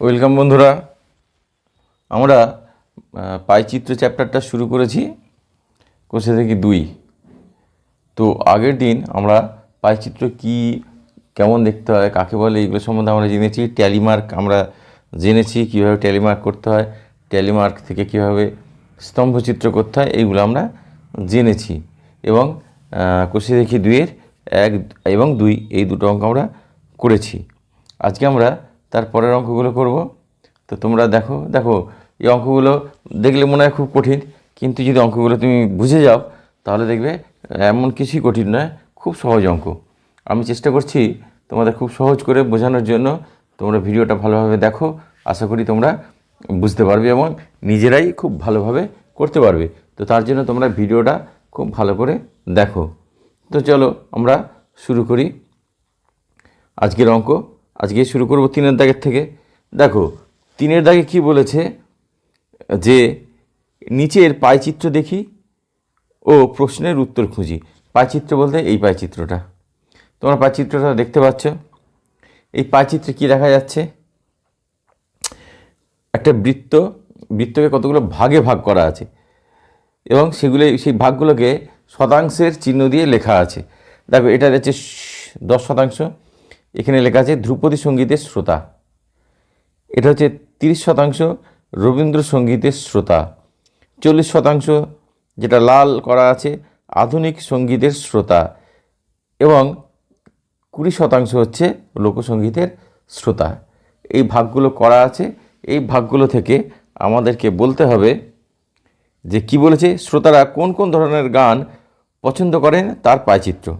Welcome বন্ধুরা। আমরা পাইচিত্র চ্যাপ্টারটা শুরু করেছি কোষে থেকে দুই। তো আগের দিন আমরা পাইচিত্র কি, কেমন দেখতে হয়, কাকে বলে, এইগুলো সম্বন্ধে আমরা জেনেছি। ট্যালিমার্ক আমরা জেনেছি, কীভাবে ট্যালিমার্ক করতে হয়, ট্যালিমার্ক থেকে কীভাবে স্তম্ভচিত্র করতে হয়, এইগুলো আমরা জেনেছি। এবং কোষে দেখি দুইয়ের এক এবং দুই, এই দুটো অঙ্ক আমরা করেছি। আজকে আমরা তার পরের অঙ্কগুলো করব। তো তোমরা দেখো দেখো, এই অঙ্কগুলো দেখলে মনে হয় খুব কঠিন, কিন্তু যদি অঙ্কগুলো তুমি বুঝে যাও, তাহলে দেখবে এমন কিছুই কঠিন নয়, খুব সহজ অঙ্ক। আমি চেষ্টা করছি তোমাদের খুব সহজ করে বোঝানোর জন্য, তোমরা ভিডিওটা ভালোভাবে দেখো, আশা করি তোমরা বুঝতে পারবে এবং নিজেরাই খুব ভালোভাবে করতে পারবে। তো তার জন্য তোমরা ভিডিওটা খুব ভালো করে দেখো। তো চলো আমরা শুরু করি। আজকের অঙ্ক আজকে শুরু করব তিনের দাগের থেকে। দেখো, তিনের দাগে কি বলেছে? যে, নিচের পাইচিত্র দেখি ও প্রশ্নের উত্তর খুঁজি। পাইচিত্র বলতে এই পাইচিত্রটা তোমরা পাইচিত্রটা দেখতে পাচ্ছ। এই পাইচিত্রে কি দেখা যাচ্ছে? একটা বৃত্ত, বৃত্তকে কতগুলো ভাগে ভাগ করা আছে। এবং সেগুলো, সেই ভাগগুলোকে শতাংশের চিহ্ন দিয়ে লেখা আছে। দেখো, এটা হচ্ছে দশ শতাংশ। এখানে লেখা আছে ধ্রুপদী সঙ্গীতের শ্রোতা। এটা হচ্ছে তিরিশ শতাংশ রবীন্দ্রসঙ্গীতের শ্রোতা। চল্লিশ শতাংশ যেটা লাল করা আছে, আধুনিক সঙ্গীতের শ্রোতা। এবং কুড়ি শতাংশ হচ্ছে লোকসঙ্গীতের শ্রোতা। এই ভাগগুলো করা আছে। এই ভাগগুলো থেকে আমাদেরকে বলতে হবে যে কি বলেছে, শ্রোতারা কোন কোন ধরনের গান পছন্দ করেন তার পায়চিত্র।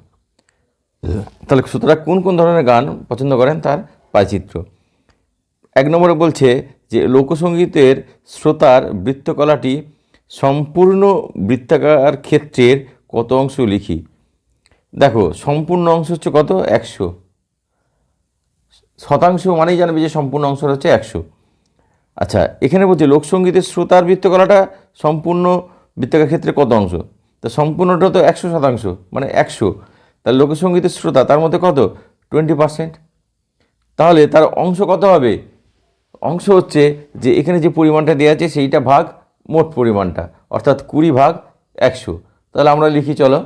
তাহলে শ্রোতারা কোন কোন ধরনের গান পছন্দ করেন তার পায়চিত্র? এক নম্বরে বলছে যে লোকসঙ্গীতের শ্রোতার বৃত্তকলাটি সম্পূর্ণ বৃত্তাকার ক্ষেত্রের কত অংশ লিখি? দেখো, সম্পূর্ণ অংশ হচ্ছে কত? একশো। শতাংশ মানেই জানবে যে সম্পূর্ণ অংশ হচ্ছে একশো। আচ্ছা এখানে বলছে লোকসঙ্গীতের শ্রোতার বৃত্তকলাটা সম্পূর্ণ বৃত্তাকার ক্ষেত্রে কত অংশ? তা সম্পূর্ণটা তো একশো শতাংশ মানে একশো। তার লোকসঙ্গীতের শ্রোতা, তার মধ্যে কত? টোয়েন্টি পার্সেন্ট তাহলে তার অংশ কত হবে? অংশ হচ্ছে যে এখানে যে পরিমাণটা দেওয়া আছে, সেইটা ভাগ মোট পরিমাণটা, অর্থাৎ কুড়ি ভাগ একশো। তাহলে আমরা লিখি, চলো।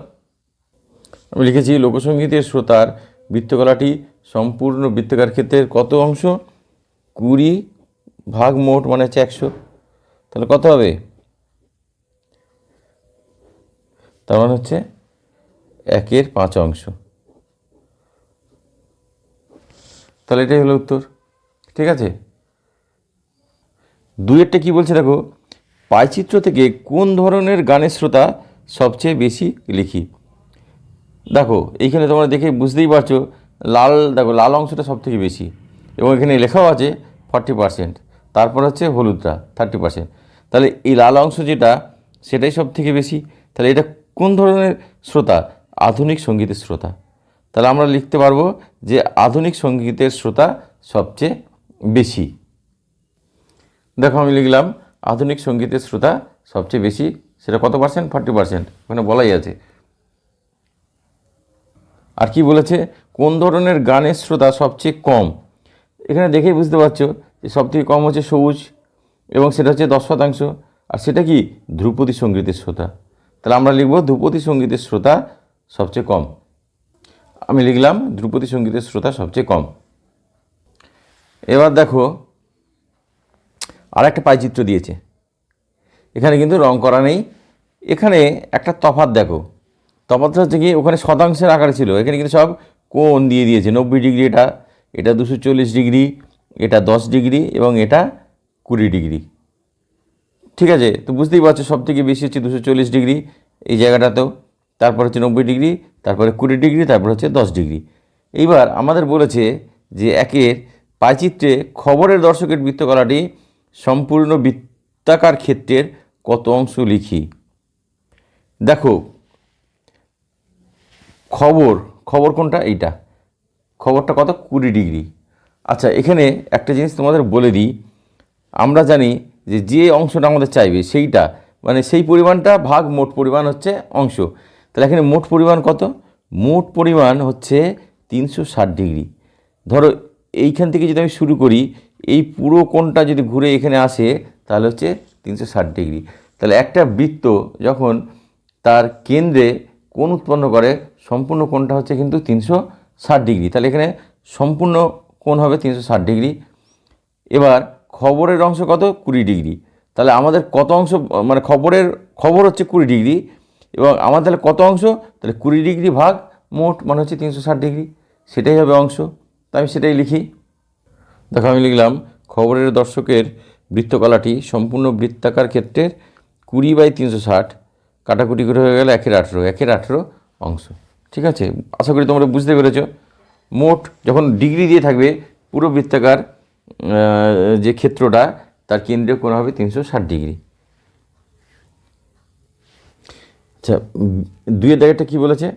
আমি লিখেছি লোকসঙ্গীতের শ্রোতার বৃত্তকলাটি সম্পূর্ণ বৃত্তাকার ক্ষেত্রের কত অংশ? কুড়ি ভাগ মোট মানে হচ্ছে একশো। তাহলে কত হবে? তার মানে হচ্ছে একের পাঁচ অংশ। তাহলে এটাই হলো উত্তর। ঠিক আছে? দুইয়েরটা কি বলছে দেখো? পাইচিত্র থেকে কোন ধরনের গানের শ্রোতা সবচেয়ে বেশি লিখি? দেখো, এইখানে তোমরা দেখে বুঝতেই পারছ, লাল, দেখো, লাল অংশটা সব থেকে বেশি। এবং এখানে লেখাও আছে ফর্টি পার্সেন্ট। তারপর হচ্ছে হলুদটা, থার্টি পার্সেন্ট। তাহলে এই লাল অংশ যেটা, সেটাই সব থেকে বেশি। তাহলে এটা কোন ধরনের শ্রোতা? আধুনিক সঙ্গীতের শ্রোতা। তাহলে আমরা লিখতে পারব যে আধুনিক সঙ্গীতের শ্রোতা সবচেয়ে বেশি। দেখো আমি লিখলাম, আধুনিক সঙ্গীতের শ্রোতা সবচেয়ে বেশি, সেটা কত পার্সেন্ট ফর্টি পার্সেন্ট ওখানে বলাই আছে। আর কি বলেছে? কোন ধরনের গানের শ্রোতা সবচেয়ে কম? এখানে দেখেই বুঝতে পারছ যে সবথেকে কম হচ্ছে সবুজ এবং সেটা হচ্ছে দশ শতাংশ। আর সেটা কি? ধ্রুপদী সঙ্গীতের শ্রোতা। তাহলে আমরা লিখব ধ্রুপদী সঙ্গীতের শ্রোতা সবচেয়ে কম। আমি লিখলাম ধ্রুপদী সঙ্গীতের শ্রোতা সবচেয়ে কম। এবার দেখো আর একটা পাইচিত্র দিয়েছে। এখানে কিন্তু রং করা নেই। এখানে একটা তফাত দেখো। তফাতটা হচ্ছে কি, ওখানে শতাংশের আকারে ছিল। এখানে কিন্তু সব কোণ দিয়ে দিয়েছে। নব্বই ডিগ্রি এটা এটা দুশো চল্লিশ ডিগ্রি, এটা দশ ডিগ্রি এবং এটা কুড়ি ডিগ্রি। ঠিক আছে? তো বুঝতেই পারছ সব থেকে বেশি হচ্ছে দুশো চল্লিশ ডিগ্রি এই জায়গাটাতেও। তারপর হচ্ছে নব্বই ডিগ্রি, তারপরে কুড়ি ডিগ্রি, তারপর হচ্ছে দশ ডিগ্রি। এইবার আমাদের বলেছে যে একের পাইচিত্রে খবরের দর্শকের বৃত্তকলাটি সম্পূর্ণ বৃত্তাকার ক্ষেত্রের কত অংশ লিখি? দেখো, খবর খবর কোনটা? এইটা। খবরটা কত? কুড়ি ডিগ্রি। আচ্ছা এখানে একটা জিনিস তোমাদের বলে দিই। আমরা জানি যে যে অংশটা আমাদের চাইবে সেইটা মানে সেই পরিমাণটা ভাগ মোট পরিমাণ হচ্ছে অংশ। তাহলে এখানে মোট পরিমাণ কত? মোট পরিমাণ হচ্ছে তিনশো ষাট ডিগ্রি। ধরো এইখান থেকে যদি আমি শুরু করি, এই পুরো কোণটা যদি ঘুরে এখানে আসে, তাহলে হচ্ছে তিনশো ষাট ডিগ্রি। তাহলে একটা বৃত্ত যখন তার কেন্দ্রে কোণ উৎপন্ন করে, সম্পূর্ণ কোণটা হচ্ছে কিন্তু তিনশো ষাট ডিগ্রি। তাহলে এখানে সম্পূর্ণ কোণ হবে তিনশো ষাট ডিগ্রি। এবার খবরের অংশ কত? কুড়ি ডিগ্রি। তাহলে আমাদের কত অংশ মানে খবরের খবর হচ্ছে কুড়ি ডিগ্রি। এবং আমার তাহলে কত অংশ? তাহলে কুড়ি ডিগ্রি ভাগ মোট মানে হচ্ছে তিনশো ষাট ডিগ্রি। সেটাই হবে অংশ। তাই আমি সেটাই লিখি। দেখো আমি লিখলাম, খবরের দর্শকের বৃত্তকলাটি সম্পূর্ণ বৃত্তাকার ক্ষেত্রের কুড়ি বাই তিনশো ষাট কাটাকুটি করে হয়ে গেল একের আঠেরো। একের আঠেরো অংশ। ঠিক আছে? আশা করি তোমরা বুঝতে পেরেছ। মোট যখন ডিগ্রি দিয়ে থাকবে, পুরো বৃত্তাকার যে ক্ষেত্রটা, তার কেন্দ্রীয় কোণ হবে তিনশো ষাট ডিগ্রি। আচ্ছা দুইয়ের দাগেরটা কী বলেছে?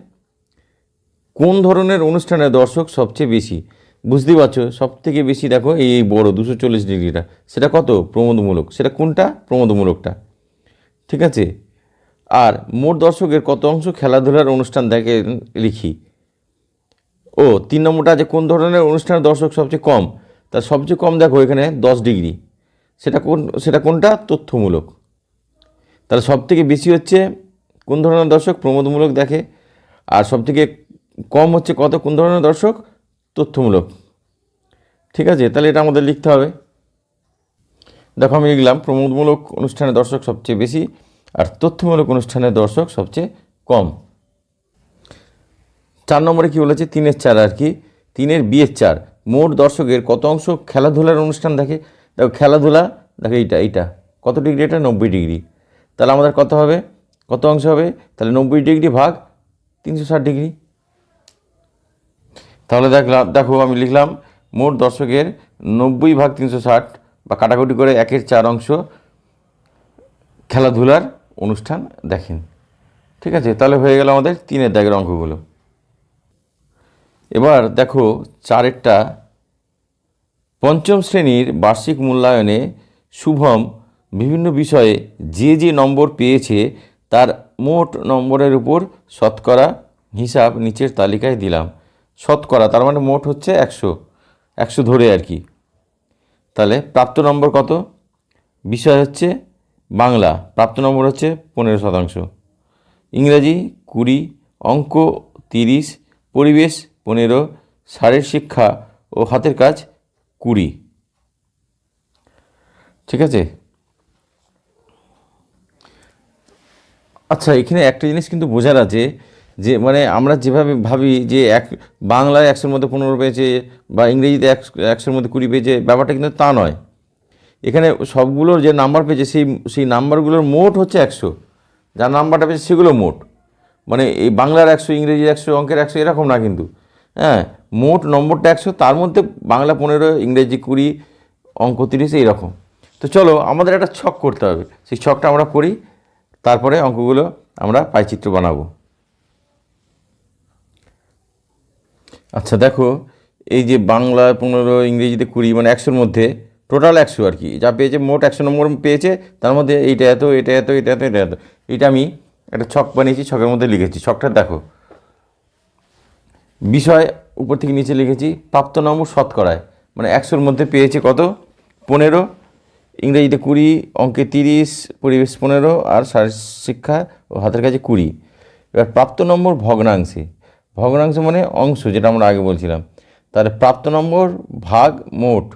কোন ধরনের অনুষ্ঠানে দর্শক সবচেয়ে বেশি? বুঝতেই পারছ? সব থেকে বেশি দেখো এই এই বড় দুশো চল্লিশ ডিগ্রিটা। সেটা কত? প্রমোদমূলক। সেটা কোনটা? প্রমোদমূলকটা। ঠিক আছে? আর মোট দর্শকের কত অংশ খেলাধুলার অনুষ্ঠান দেখে লিখি? ও, তিন নম্বরটা যে কোন ধরনের অনুষ্ঠানের দর্শক সবচেয়ে কম? তার সবচেয়ে কম দেখো এখানে দশ ডিগ্রি। সেটা কোন, সেটা কোনটা? তথ্যমূলক। তাহলে সব থেকে বেশি হচ্ছে কোন ধরনের দর্শক প্রমোদমূলক দেখে? আর সব থেকে কম হচ্ছে কত? কোন ধরনের দর্শক? তথ্যমূলক। ঠিক আছে, তাহলে এটা আমাদের লিখতে হবে। দেখো, আমি লিখলাম, প্রমোদমূলক অনুষ্ঠানে দর্শক সবচেয়ে বেশি আর তথ্যমূলক অনুষ্ঠানে দর্শক সবচেয়ে কম। চার নম্বরে কি বলেছে? তিনের চার আর কি? তিনের বিয়ের চার। মোট দর্শকের কত অংশ খেলাধুলার অনুষ্ঠান দেখে? দেখো, খেলাধুলা, দেখো এইটা এইটা। কত ডিগ্রি? এটা নব্বই ডিগ্রি। তাহলে আমাদের কত হবে? কত অংশ হবে? তাহলে নব্বই ডিগ্রি ভাগ তিনশো ষাট ডিগ্রি। তাহলে দেখলাম দেখো আমি লিখলাম, মোট দর্শকের নব্বই ভাগ তিনশো ষাট বা কাটাকুটি করে একের চার অংশ খেলাধুলার অনুষ্ঠান দেখেন। ঠিক আছে, তাহলে হয়ে গেল আমাদের তিনের দাগের অঙ্কগুলো। এবার দেখো চারেরটা পঞ্চম শ্রেণির বার্ষিক মূল্যায়নে শুভম বিভিন্ন বিষয়ে যে যে নম্বর পেয়েছে তার মোট নম্বরের উপর শতকরা হিসাব নিচের তালিকায় দিলাম। শতকরা, তার মানে মোট হচ্ছে একশো। একশো ধরে আর কি। তাহলে প্রাপ্ত নম্বর কত? বিষয় হচ্ছে বাংলা। প্রাপ্ত নম্বর হচ্ছে পনেরো শতাংশ। ইংরাজি কুড়ি, অঙ্ক তিরিশ, পরিবেশ পনেরো শারীর শিক্ষা ও হাতের কাজ কুড়ি। ঠিক আছে? আচ্ছা এখানে একটা জিনিস কিন্তু বোঝার আছে যে মানে আমরা যেভাবে ভাবি যে এক, বাংলায় একশোর মধ্যে পনেরো পেয়েছে বা ইংরেজিতে একশো, একশোর মধ্যে কুড়ি পেয়েছে, ব্যাপারটা কিন্তু তা নয়। এখানে সবগুলোর যে নাম্বার পেয়েছে, সেই সেই নাম্বারগুলোর মোট হচ্ছে একশো। যার নাম্বারটা পেয়েছে, সেগুলো মোট। মানে এই বাংলার একশো ইংরেজি একশো, অঙ্কের একশো এরকম না কিন্তু। হ্যাঁ মোট নম্বরটা একশো, তার মধ্যে বাংলা পনেরো, ইংরেজি কুড়ি, অঙ্ক তিরিশ, এইরকম। তো চলো, আমাদের একটা ছক করতে হবে। সেই ছকটা আমরা করি। তারপরে অঙ্কগুলো আমরা পাইচিত্র বানাবো। আচ্ছা দেখো, এই যে বাংলা, পনেরো, ইংরেজিতে কুড়ি মানে একশোর মধ্যে টোটাল একশো আর কি। যা পেয়েছে মোট একশো নম্বর পেয়েছে, তার মধ্যে এইটা এত, এটা এত এটা এত এটা এত। এটা আমি একটা ছক বানিয়েছি, ছকের মধ্যে লিখেছি। ছকটা দেখো। বিষয় উপর থেকে নিচে লিখেছি, প্রাপ্ত নম্বর শতকরায়। মানে একশোর মধ্যে পেয়েছে কত? পনেরো ইংরেজিতে কুড়ি, অঙ্কে তিরিশ, পরিবেশ পনেরো আর শিক্ষা ও হাতের কাছে কুড়ি। এবার প্রাপ্ত নম্বর ভগ্নাংশে। ভগ্নাংশ মানে অংশ, যেটা আমরা আগে বলছিলাম। তাহলে প্রাপ্ত নম্বর ভাগ মোট।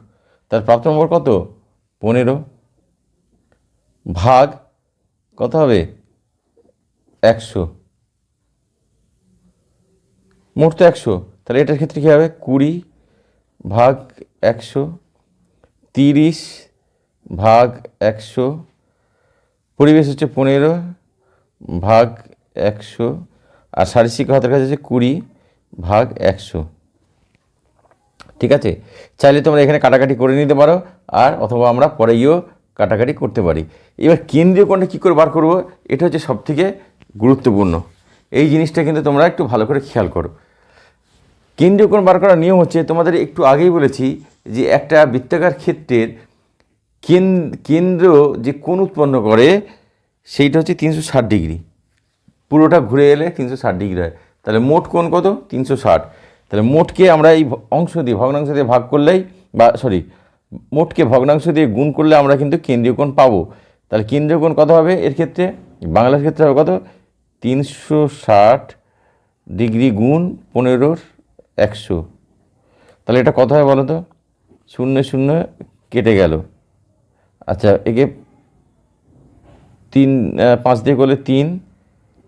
তার প্রাপ্ত নম্বর কত? পনেরো। ভাগ কত হবে? একশো। মোট তো একশো। তাহলে এটার ক্ষেত্রে কী হবে? কুড়ি ভাগ একশো, তিরিশ ভাগ একশো, পরিবেশ হচ্ছে পনেরো, ভাগ একশো, আর শারীরিক হাতের কাছে হচ্ছে কুড়ি, ভাগ একশো। ঠিক আছে? চাইলে তোমরা এখানে কাটাকাটি করে নিতে পারো, আর অথবা আমরা পরে গিয়েও কাটাকাটি করতে পারি। এবার কেন্দ্রীয় কোণটা কী করে বার করব? এটা হচ্ছে সবথেকে গুরুত্বপূর্ণ। এই জিনিসটা কিন্তু তোমরা একটু ভালো করে খেয়াল করো। কেন্দ্রীয় কোণ বার করার নিয়ম হচ্ছে, তোমাদের একটু আগেই বলেছি যে একটা বৃত্তাকার ক্ষেত্রের কেন্দ্র যে কোন উৎপন্ন করে, সেইটা হচ্ছে তিনশো ষাট ডিগ্রি। পুরোটা ঘুরে এলে তিনশো ষাট ডিগ্রি হয়। তাহলে মোট কোণ কত? তিনশো ষাট। তাহলে মোটকে আমরা এই অংশ দিয়ে, ভগ্নাংশ দিয়ে ভাগ করলেই, বা সরি, মোটকে ভগ্নাংশ দিয়ে গুণ করলে আমরা কিন্তু কেন্দ্রীয় কোণ পাবো। তাহলে কেন্দ্রীয় কোণ কত হবে এর ক্ষেত্রে? বাংলার ক্ষেত্রে হবে কত? তিনশো ষাট ডিগ্রি গুণ পনেরোর একশো। তাহলে এটা কত হয় বলো তো শূন্য শূন্য কেটে গেল। আচ্ছা একে তিন পাঁচ দিয়ে করলে তিন,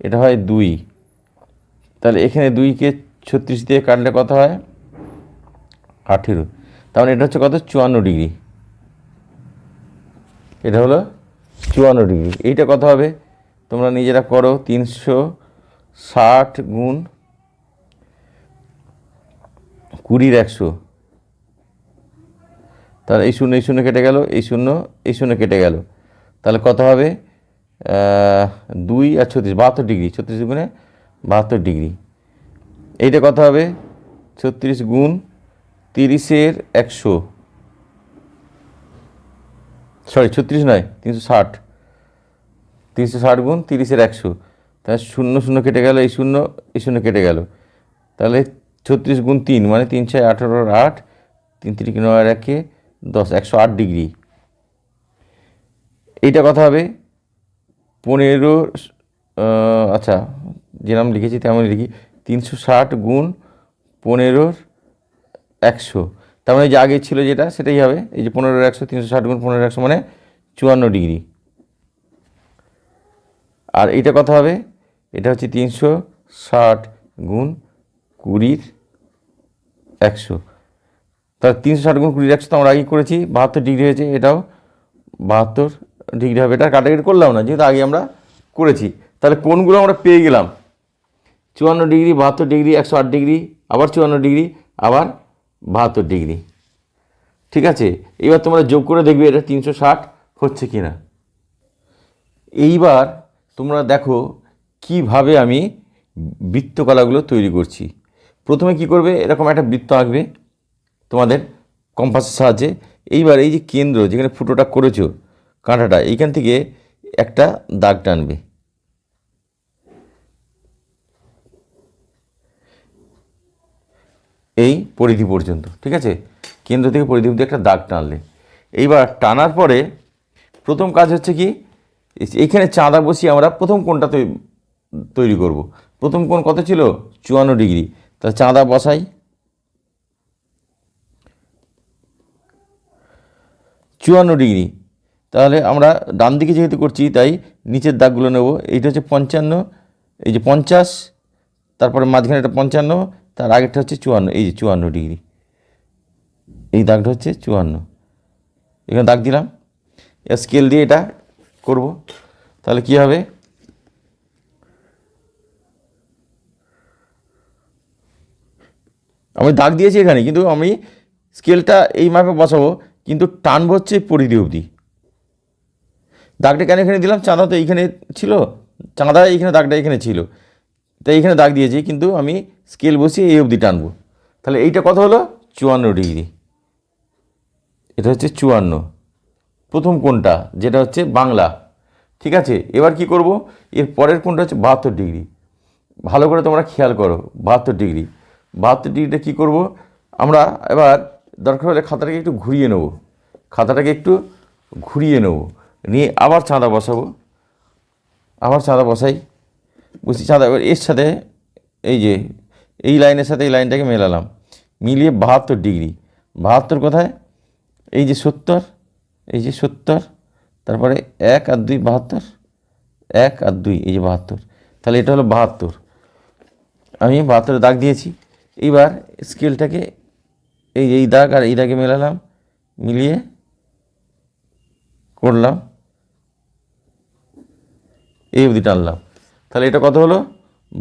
এটা হয় দুই। তাহলে এখানে দুইকে ছত্রিশ দিয়ে কাটলে কত হয়? আঠেরো। তার মানে এটা হচ্ছে কত? চুয়ান্ন ডিগ্রি। এটা হলো চুয়ান্ন ডিগ্রি। এইটা কত হবে? তোমরা নিজেরা করো, তিনশো ষাট গুণ কুড়ির একশো। তাহলে এই শূন্য এই শূন্য কেটে গেল, এই শূন্য এই শূন্য কেটে গেল। তাহলে কত হবে? দুই আর ছত্রিশ, বাহাত্তর ডিগ্রি, ছত্রিশ গুণে বাহাত্তর ডিগ্রি। এইটা কত হবে? ছত্রিশ গুণ তিরিশের একশো। সরি, ছত্রিশ নয়, তিনশো ষাট। তিনশো ষাট গুণ তিরিশের একশো। তাহলে শূন্য শূন্য কেটে গেল, এই শূন্য এই শূন্য কেটে গেল। তাহলে ছত্রিশ গুণ তিন মানে তিন ছয় আঠারোর আট, তিন তিরিশ নয় একে দশ, একশো আট ডিগ্রি। এইটা কথা হবে পনেরো আচ্ছা যেরকম লিখেছি তেমন লিখি, তিনশো ষাট গুণ পনেরোর একশো। তার মানে যে আগে ছিল যেটা, সেটাই হবে। এই যে পনেরোর একশো, তিনশো ষাট গুণ পনেরো, একশো মানে চুয়ান্ন ডিগ্রি। আর এইটা কত হবে, এটা হচ্ছে তিনশো ষাট গুণ কুড়ির একশো। তাহলে তিনশো ষাট গুণ কুড়ি একশো তো আমরা আগে করেছি, বাহাত্তর ডিগ্রি হয়েছে, এটাও বাহাত্তর ডিগ্রি হবে, এটা কাটাকাটি করলাম না, যেহেতু আগে আমরা করেছি। তাহলে কোনগুলো আমরা পেয়ে গেলাম? চুয়ান্ন ডিগ্রি, বাহাত্তর ডিগ্রি, একশো আট ডিগ্রি, আবার চুয়ান্ন ডিগ্রি, আবার বাহাত্তর ডিগ্রি। ঠিক আছে? এবার তোমরা যোগ করে দেখবে এটা তিনশো ষাট হচ্ছে কি না এইবার তোমরা দেখো কীভাবে আমি বৃত্তকলাগুলো তৈরি করছি। প্রথমে কি করবে? এরকম একটা বৃত্ত আঁকবে। তোমাদের কম্পাসের সাহায্যে। এইবার এই যে কেন্দ্র যেখানে ফুটোটা করেছ, কাঁটাটা, এইখান থেকে একটা দাগ টানবে। এই পরিধি পর্যন্ত, ঠিক আছে? কেন্দ্র থেকে পরিধি অবধি একটা দাগ টানলে। এইবার টানার পরে প্রথম কাজ হচ্ছে কি, এইখানে চাঁদা বসিয়ে আমরা প্রথম কোনটা তৈ- তৈরি করব। প্রথম কোণ কত ছিল? চুয়ান্ন ডিগ্রি। তাহলে চাঁদা বসাই চুয়ান্ন ডিগ্রি। তাহলে আমরা ডান দিকে যেহেতু করছি, তাই নিচের দাগগুলো নেব। এইটা হচ্ছে পঞ্চান্ন, এই যে পঞ্চাশ, তারপরে মাঝখানে একটা পঞ্চান্ন, তার আগেরটা হচ্ছে চুয়ান্ন, এই যে চুয়ান্ন ডিগ্রি। এই দাগটা হচ্ছে চুয়ান্ন। এখানে দাগ দিলাম। স্কেল দিয়ে এটা করব। তাহলে কি হবে? আমি দাগ দিয়েছি এখানে, কিন্তু আমি স্কেলটা এই মাপে বসাবো। কিন্তু টানবো হচ্ছে পরিধি অবধি। দাগটা কেন এখানে দিলাম? চাঁদা তো এইখানে ছিল। চাঁদা এইখানে, দাগটা এখানে ছিল। তাই এইখানে দাগ দিয়েছি, কিন্তু আমি স্কেল বসিয়ে এই অবধি টানবো। তাহলে এইটা কত হলো? চুয়ান্ন ডিগ্রি। এটা হচ্ছে চুয়ান্ন। প্রথম কোনটা যেটা হচ্ছে বাংলা। ঠিক আছে? এবার কি করব? এর পরের কোনটা হচ্ছে বাহাত্তর ডিগ্রি। ভালো করে তোমরা খেয়াল করো, বাহাত্তর ডিগ্রি। বাহাত্তর ডিগ্রিটা কী করব? আমরা এবার দরকার হলে খাতাটাকে একটু ঘুরিয়ে নেব। খাতাটাকে একটু ঘুরিয়ে নেব। নিয়ে আবার চাঁদা বসাবো। আবার চাঁদা বসাই। বুঝছি চাঁদা এর সাথে এই যে, এই লাইনের সাথে এই লাইনটাকে মেলালাম। মিলিয়ে বাহাত্তর ডিগ্রি। বাহাত্তর কোথায়? এই যে সত্তর, এই যে সত্তর, তারপরে এক আর দুই বাহাত্তর, এক আর দুই, এই যে বাহাত্তর। তাহলে এটা হলো বাহাত্তর। আমি বাহাত্তরে দাগ দিয়েছি। এইবার স্কেলটাকে এই এই দাগ আর এই দাগে মেলালাম, মিলিয়ে করলাম। এই অবধি টানলাম। তাহলে এটা কত হলো?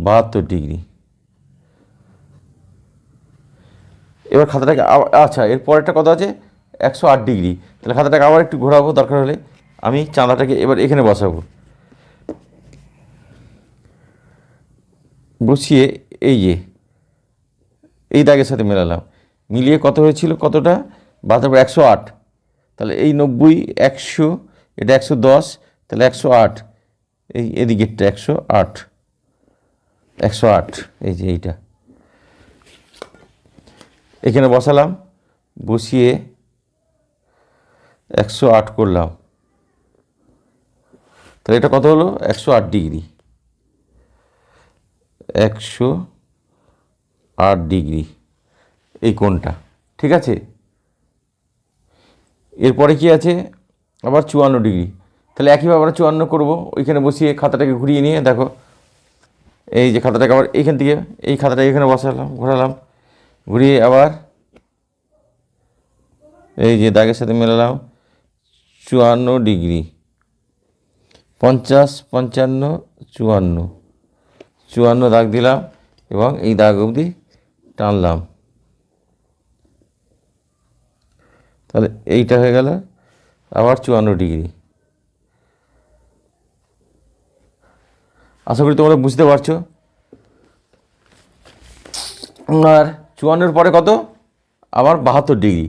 বাহাত্তর ডিগ্রি। এবার খাতাটাকে আচ্ছা এর পরেরটা কত আছে? একশো আট ডিগ্রি। তাহলে খাতাটাকে আবার একটু ঘোরাবো, দরকার হলে আমি চাঁদাটাকে এবার এখানে বসাবো। বসিয়ে এই যে, এই দাগের সাথে মেলালাম। মিলিয়ে কত হয়েছিল? কতটা? বা তারপর একশো আট। তাহলে এই নব্বই, একশো, এটা একশো দশ, তাহলে একশো আট। এই এদিকেরটা একশো আট। একশো আট, এই যে এইটা। এখানে বসালাম, বসিয়ে একশো আট করলাম। তাহলে এটা কত হলো? একশো আট ডিগ্রি। একশো আট ডিগ্রি। এই কোণটা, ঠিক আছে? এরপরে কি আছে? আবার চুয়ান্ন ডিগ্রি। তাহলে একইভাবে আমরা চুয়ান্ন করব, ওইখানে বসিয়ে খাতাটাকে ঘুরিয়ে নিয়ে, দেখো, এই যে খাতাটাকে আবার এইখান থেকে, এই খাতাটা এখানে বসালাম, ঘোরালাম, ঘুরিয়ে আবার এই যে দাগের সাথে মেলালাম, চুয়ান্ন ডিগ্রি। পঞ্চাশ, পঞ্চান্ন, চুয়ান্ন। চুয়ান্ন দাগ দিলাম এবং এই দাগ অবধি টানলাম। তাহলে এইটা হয়ে গেল আবার চুয়ান্ন ডিগ্রি। আশা করি তোমরা বুঝতে পারছ। আর চুয়ান্নর পরে কত? আবার বাহাত্তর ডিগ্রি।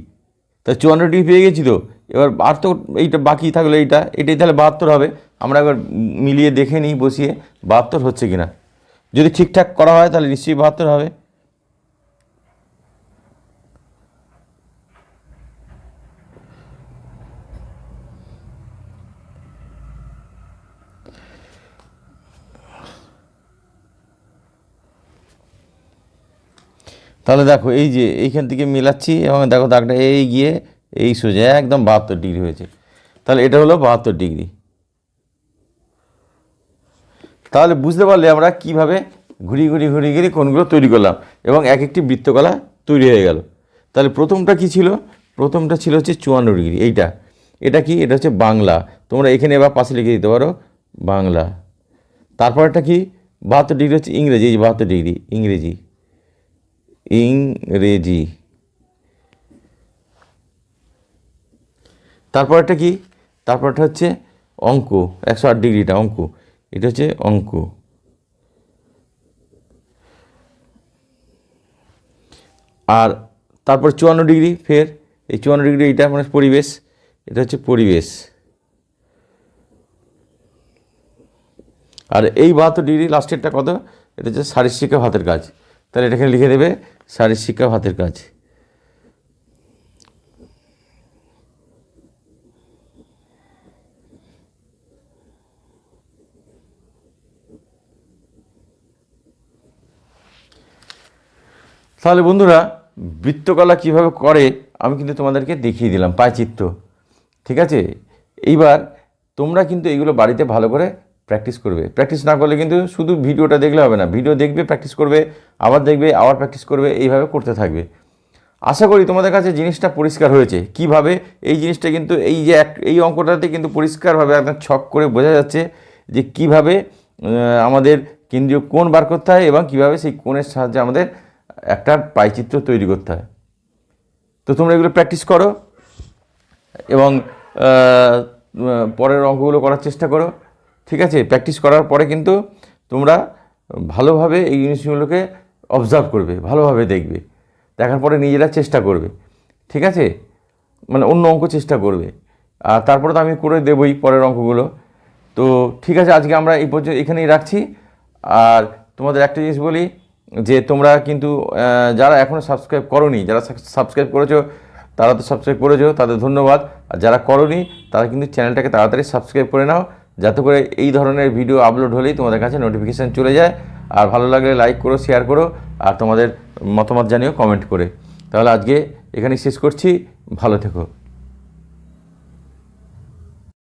তা চুয়ান্ন ডিগ্রি পেয়ে গেছি তো। এবার আর তো এইটা বাকি থাকল এইটা। এটাই তাহলে বাহাত্তর হবে। আমরা একবার মিলিয়ে দেখে নিই বসিয়ে বাহাত্তর হচ্ছে কিনা। যদি ঠিকঠাক করা হয় তাহলে নিশ্চয়ই বাহাত্তর হবে। তাহলে দেখো এই যে এইখান থেকে মিলাচ্ছি এবং দেখো দাগটা এই গিয়ে এই সোজা একদম বাহাত্তর ডিগ্রি হয়েছে। তাহলে এটা হলো বাহাত্তর ডিগ্রি। তাহলে বুঝতে পারলে আমরা কীভাবে ঘুরিয়ে ঘুরি ঘুরিয়ে ঘুরি কোনগুলো তৈরি করলাম এবং এক একটি বৃত্তকলা তৈরি হয়ে গেল। তাহলে প্রথমটা কি ছিল? প্রথমটা ছিল হচ্ছে চুয়ান্ন ডিগ্রি। এইটা, এটা কি? এটা হচ্ছে বাংলা। তোমরা এখানে এবার পাশে লিখে দিতে পারো, বাংলা। তারপরটা কি? বাহাত্তর ডিগ্রি হচ্ছে ইংরেজি, এই যে বাহাত্তর ডিগ্রি, ইংরেজি। ইংরেজি তারপরটা কি? তারপরটা হচ্ছে অঙ্ক, একশো আট ডিগ্রিটা অঙ্ক। এটা হচ্ছে অঙ্ক। আর তারপর চুয়ান্ন ডিগ্রি, ফের এই চুয়ান্ন ডিগ্রি এটা মানে পরিবেশ, এটা হচ্ছে পরিবেশ। আর এই বাহাত্তর ডিগ্রি লাস্টেরটা কত? এটা হচ্ছে শারীর শিক্ষা ভাতের কাজ। তাহলে এটাকে লিখে দেবে শারীর শিক্ষা ভাতের কাজ। তাহলে বন্ধুরা, বৃত্তকলা কীভাবে করে, আমি কিন্তু তোমাদেরকে দেখিয়ে দিলাম পায়চিত্র ঠিক আছে? এইবার তোমরা কিন্তু এইগুলো বাড়িতে ভালো করে প্র্যাকটিস করবে। প্র্যাকটিস না করলে কিন্তু শুধু ভিডিওটা দেখলে হবে না। ভিডিও দেখবে প্র্যাকটিস করবে আবার দেখবে আবার প্র্যাকটিস করবে, এইভাবে করতে থাকবে। আশা করি তোমাদের কাছে জিনিসটা পরিষ্কার হয়েছে। কীভাবে? এই জিনিসটা কিন্তু এই যে এক, এই অঙ্কটাতে কিন্তু পরিষ্কারভাবে একদম ছক করে বোঝা যাচ্ছে যে কীভাবে আমাদের কেন্দ্রীয় কোণ বার করতে হয় এবং কীভাবে সেই কোণের সাহায্যে আমাদের একটা পাইচিত্র তৈরি করতে হয়। তো তোমরা এগুলো প্র্যাকটিস করো এবং পরের অঙ্কগুলো করার চেষ্টা করো। ঠিক আছে প্র্যাকটিস করার পরে কিন্তু তোমরা ভালোভাবে এই জিনিসগুলোকে অবজার্ভ করবে, ভালোভাবে দেখবে, দেখার পরে নিজেরা চেষ্টা করবে, ঠিক আছে? মানে অন্য অঙ্ক চেষ্টা করবে। আর তারপরে তো আমি করে দেবই পরের অঙ্কগুলো। তো ঠিক আছে, আজকে আমরা এই পর্যন্ত এখানেই রাখছি। আর তোমাদের একটা জিনিস বলি, যে তোমরা কিন্তু যারা এখনও সাবস্ক্রাইব করনি, যারা সাবস্ক্রাইব করেছ, তারা তো সাবস্ক্রাইব করেছ, তাদের ধন্যবাদ। আর যারা করনি, তারা কিন্তু চ্যানেলটাকে তাড়াতাড়ি সাবস্ক্রাইব করে নাও। যাতে করে এই ধরনের ভিডিও আপলোড হলেই তোমাদের কাছে নোটিফিকেশান চলে যায়। আর ভালো লাগলে লাইক করো শেয়ার করো, আর তোমাদের মতামত জানিও কমেন্ট করে। তাহলে আজকে এখানে শেষ করছি। ভালো থেকো।